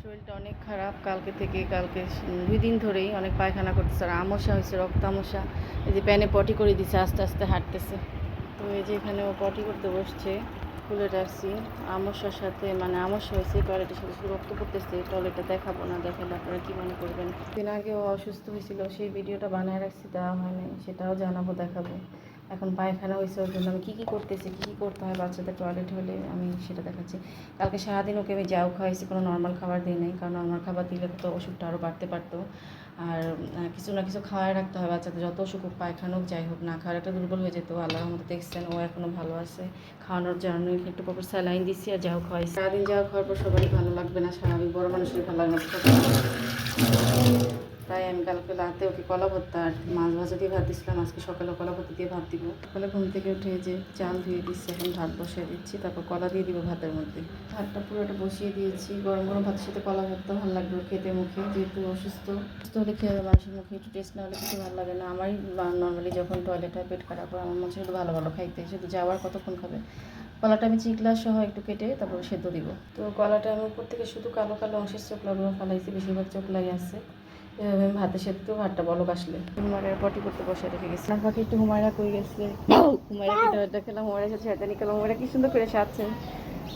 শরীরটা অনেক খারাপ, কালকে থেকে কালকে দুই দিন ধরেই অনেক পায়খানা করতেছে আর আমসা হয়েছে, রক্ত আমসা। এই যে প্যানে পটি করে দিচ্ছে আস্তে আস্তে হাঁটতেছে। তো এই যে এখানে ও পটি করতে বসছে, খুলে রাখছি। আমসার সাথে মানে আমসা হয়েছে, টয়লেটের সাথে শুধু রক্ত পড়তেছে, টয়লেটটা দেখাবো না, দেখালে আপনারা কী মনে করবেন? দিন আগে ও অসুস্থ হয়েছিল, সেই ভিডিওটা বানায় রাখছি, দেওয়া হয়নি সেটাও জানাব, দেখাবো। এখন পায়খানা হয়েছে, ওর জন্য আমি কী কী করতেছি, কী কী করতে হয় বাচ্চাদের টয়লেট হলে আমি সেটা দেখাচ্ছি। কালকে সারাদিন ওকে আমি যাও খাওয়াইছি, কোনো নর্মাল খাবার দিই নাই, কারণ নর্মাল খাবার দিলে তো ওষুধটা আরও বাড়তে পারতো। আর কিছু না কিছু খাওয়ায় রাখতে হয় বাচ্চাদের, যত অসুখ হোক, পায়খানা হোক, যাই হোক না খাওয়ার একটা দুর্বল হয়ে যেত। আল্লাহর মতো দেখছেন, ও এখনও ভালো আছে। খাওয়ানোর জন্য একটু পর স্যালাইন দিচ্ছি আর যাও খাওয়াইছি। সারাদিন যাও খাওয়ার পর সবারই ভালো লাগবে না, স্বাভাবিক বড় মানুষের ভালো লাগে না। তাই আমি কালকে রাতে ওকে কলা ভর্তা আর মাছ ভাজা দিয়ে ভাত দিচ্ছিলাম আজকে সকালে কলা ভর্তা দিয়ে ভাত দিব। সকালে ঘুম থেকে উঠে যে চাল ধুয়ে দিচ্ছি, এখন ভাত বসিয়ে দিচ্ছি, তারপর কলা দিয়ে দিব ভাতের মধ্যে। ভাতটা পুরোটা বসিয়ে দিয়েছি, গরম গরম ভাতের সাথে কলা ভর্তা ভালো লাগবে খেতে মুখে, যেহেতু অসুস্থ। অসুস্থ হলে খেয়ে মানুষের মুখে, একটু টেস্ট না হলে কিছু ভালো লাগে না। আমারই নর্মালি যখন টয়লেট হয়, পেট খারাপ হয়, আমার মনে হচ্ছে একটু ভালো ভালো খাইতে। শুধু যাওয়ার কতক্ষণ খাবে? কলাটা আমি চিকলা সহ একটু কেটে তারপর সেদ্ধ দিব। তো কলাটা আমি উপর থেকে শুধু কালো কালো অংশের চোখলাগুলো ফালাইছি, বেশিরভাগ চোখলাই আছে। এভাবে আমি ভাতে সেদ্ধ ভাতটা বলক আসলে। হুমায়রা পটি করতে বসে রেখে গেছি। আর পাখি একটু হুমায়রা কই গেছে? হুমায়রা খেতে খেলাম হুমায়রা সাথে শয়তানি খেলাম হুমায়রা কি সুন্দর করে সাজছে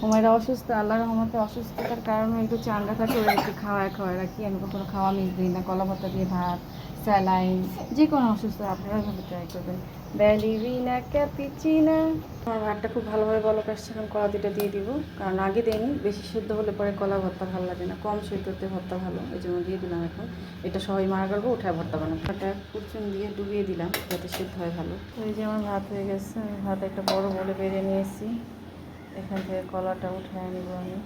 হুমায়রা অসুস্থ আল্লাহর রহমতে অসুস্থতার কারণে একটু চাঙ্গা থাকে ওরা একটু খাওয়ায় খাওয়ায় রাখি। আমি কখনো খাওয়া মিস দিই না। কলা পাতা দিয়ে ভাত স্যালাইন যে কোনো অসুস্থ আপনারা ভাবে ট্রাই করবেন। ব্যালিভিনা ক্যাপিচিনা আমার ভাতটা খুব ভালোভাবে বলক আসছে এখন কলা দুটো দিয়ে দিব। কারণ আগে দিইনি বেশি সেদ্ধ হলে পরে কলা ভর্তা ভালো লাগে না। কম সেদ্ধতে ভর্তা ভালো এই জন্য দিয়ে দিলাম এখন। এটা সবাই মারা করব উঠায় ভর্তা বানাবো। ভাতটা কুচুন দিয়ে ডুবিয়ে দিলাম যাতে সেদ্ধ হয় ভালো। তো এই যে আমার ভাত হয়ে গেছে ভাত একটা বড় বলে বেড়ে নিয়েছি। এখান থেকে কলাটা উঠায় নিব আমি।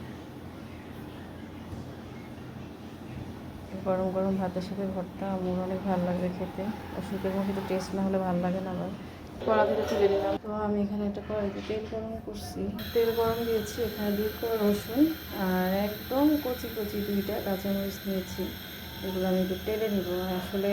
গরম গরম ভাতের সাথে ভর্তা আমার অনেক ভালো লাগবে খেতে। অসুখের মুখে তো টেস্ট না হলে ভালো লাগে না আবার কড়া থেকে তুলে নিলাম। তো আমি এখানে একটা কড়াইতে তেল গরম করছি। তেল গরম দিয়েছি, এখানে কোয়া রসুন আর একদম কচি কচি দুইটা কাঁচামরিচ নিয়েছি। এগুলো আমি একটু টেলে নিব। আসলে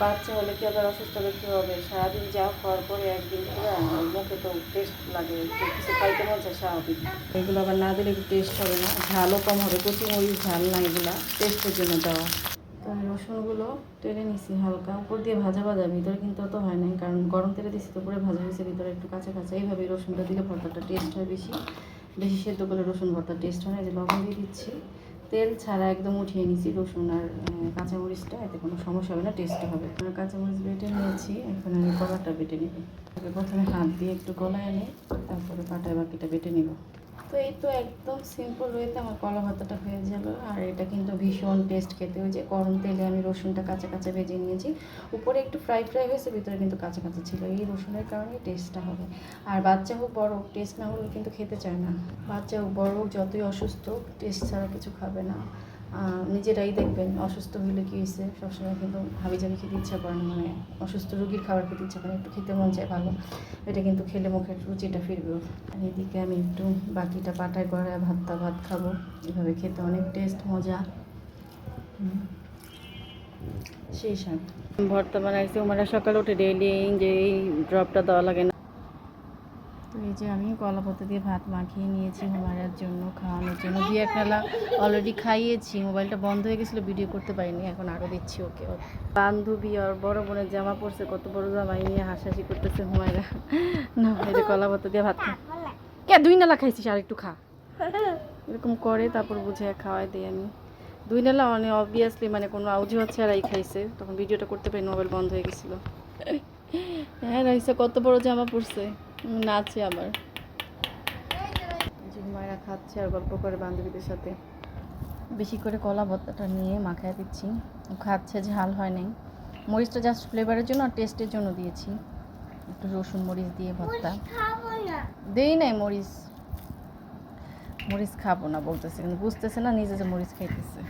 বাচ্চা হলে কি আবার অসুস্থ হলে কী হবে? সারাদিন যা খাওয়ার পরে একদিন পুরো মুখে তো টেস্ট লাগে কিছু খাইতে মন চায় স্বাভাবিক। এগুলো আবার না দিলে একটু টেস্ট হবে না। ঝালও কম হবে, কচি মরিচ, ঝাল না এগুলো টেস্টের জন্য দেওয়া। তো আমি রসুনগুলো টেনে নিছি হালকা। উপর দিয়ে ভাজা ভাজা, ভিতরে কিন্তু অত হয় নাই, কারণ গরম তেলে দিছি তো উপরে ভাজা হয়েছে, ভিতরে একটু কাঁচা কাঁচা। এইভাবে রসুনটা দিলে ভর্তাটা টেস্ট হয় বেশি। বেশি সেদ্ধ করলে রসুন ভর্তা টেস্ট হয় না যে লবণ দিয়ে দিচ্ছি। তেল ছাড়া একদম উঠিয়ে নিয়েছি রসুন আর কাঁচামরিচটা, এতে কোনো সমস্যা হবে না টেস্ট হবে। কাঁচামরিচ বেটে নিয়েছি, এখন আমি কলাটা বেটে নিব। প্রথমে হাত দিয়ে একটু গলায় এনে তারপরে পাটায় বাকিটা বেটে নিব। তো এই তো একদম সিম্পল ওয়েতে আমার কলা ভাতাটা হয়ে গেল। আর এটা কিন্তু ভীষণ টেস্ট খেতে। ওই যে গরম তেলে আমি রসুনটা কাঁচা কাঁচা ভেজে নিয়েছি। উপরে একটু ফ্রাই ফ্রাই হয়েছে, ভিতরে কিন্তু কাঁচা কাঁচা ছিল। এই রসুনের কারণে টেস্টটা হবে। আর বাচ্চা হোক, বড় হোক টেস্ট না হলে কিন্তু খেতে চায় না। বাচ্চা হোক, বড় হোক, যতই অসুস্থ টেস্ট ছাড়া কিছু খাবে না। নিজেরাই দেখবেন, অসুস্থ হলে কী হয়েছে? সবসময় কিন্তু হাবি জাবি খেতে ইচ্ছা করে না মানে অসুস্থ রোগীর খাবার খেতে ইচ্ছা করে একটু খেতে মন চায় ভালো। এটা কিন্তু খেলে মুখের রুচিটা ফিরবে। আর এদিকে আমি একটু বাকিটা পাটায় করে ভাতটা ভাত খাব। এভাবে খেতে অনেক টেস্ট মজা। সেই শাক ভর্তা বানাইছি ওমারা সকালে উঠে ডেইলি যে এই ড্রপটা দেওয়া লাগে না। যে আমি কলা পাতা দিয়ে ভাত মাখিয়ে নিয়েছি হুমায়ার জন্য, খাওয়ানোর জন্য। দিয়ে একটা অলরেডি খাইয়েছি, মোবাইলটা বন্ধ হয়ে গেছিল ভিডিও করতে পারিনি, এখন আরও দিচ্ছি ওকে। বান্ধবী আর বড় বোনের জামা পরছে, কত বড় জামাই নিয়ে হাসাহাসি করতেছে হুমায়রা। না, এই কলা পাতা দিয়ে ভাত কে, দুই নালা খাইছিস আর একটু খা। এরকম করে তারপর বুঝে খাওয়াই দিই আমি। দুই নালা মানে অবভিয়াসলি মানে কোনো অজুহাত ছাড়াই খাইছে, তখন ভিডিওটা করতে পারি মোবাইল বন্ধ হয়ে গেছিল। হ্যাঁ রাইসা কত বড় জামা পরছে। নাচে আবার। যে মায়েরা খাচ্ছে আর গল্প করে বান্ধবীদের সাথে। বেশি করে কলা ভর্তাটা নিয়ে মাখায় দিচ্ছি। ও খাচ্ছে ঝাল হয় নাই। মরিচটা জাস্ট ফ্লেভারের জন্য আর টেস্টের জন্য দিয়েছি। একটু রসুন মরিচ দিয়ে ভর্তা। দেই নাই মরিচ। মরিচ খাব না বলতেছে কিন্তু বুঝতেছে না নিজে যে মরিচ খাইতেছে।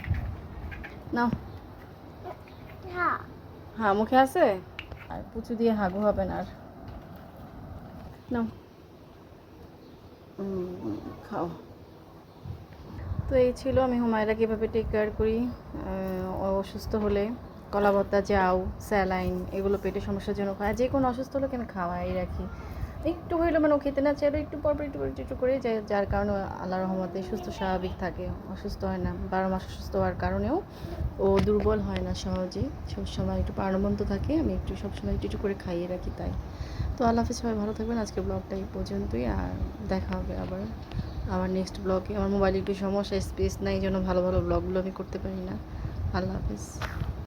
নাও। হ্যাঁ। মুখে আছে আর পুচু দিয়ে হাগু হবে না আর। নাও খাও। তো এই ছিল আমি হুমায়রা কীভাবে টেক কেয়ার করি অসুস্থ হলে কলাবত্তা যাও স্যালাইন এগুলো পেটের সমস্যার জন্য খাওয়া যে কোনো অসুস্থ হলে কেন খাওয়াই রাখি। একটু হইল মানে খেতে না চাইলে একটু পর একটু করে একটু করে যায়, যার কারণে আল্লাহ রহমতে সুস্থ, স্বাভাবিক থাকে, অসুস্থ হয় না। বারো মাস অসুস্থ হওয়ার কারণেও ও দুর্বল হয় না সহজে সবসময় একটু প্রাণবন্ত থাকে, আমি একটু সবসময় একটু একটু করে খাইয়ে রাখি তাই। তো আল্লাহ হাফিজ, সবাই ভালো থাকবেন। আজকে ব্লগটা এই পর্যন্তই, আর দেখা হবে আবার আবার নেক্সট ব্লগে। আমার মোবাইলে একটু সমস্যা স্পেস নাই, এই জন্য ভালো ভালো ব্লগগুলো আমি করতে পারি না। আল্লাহ হাফিজ।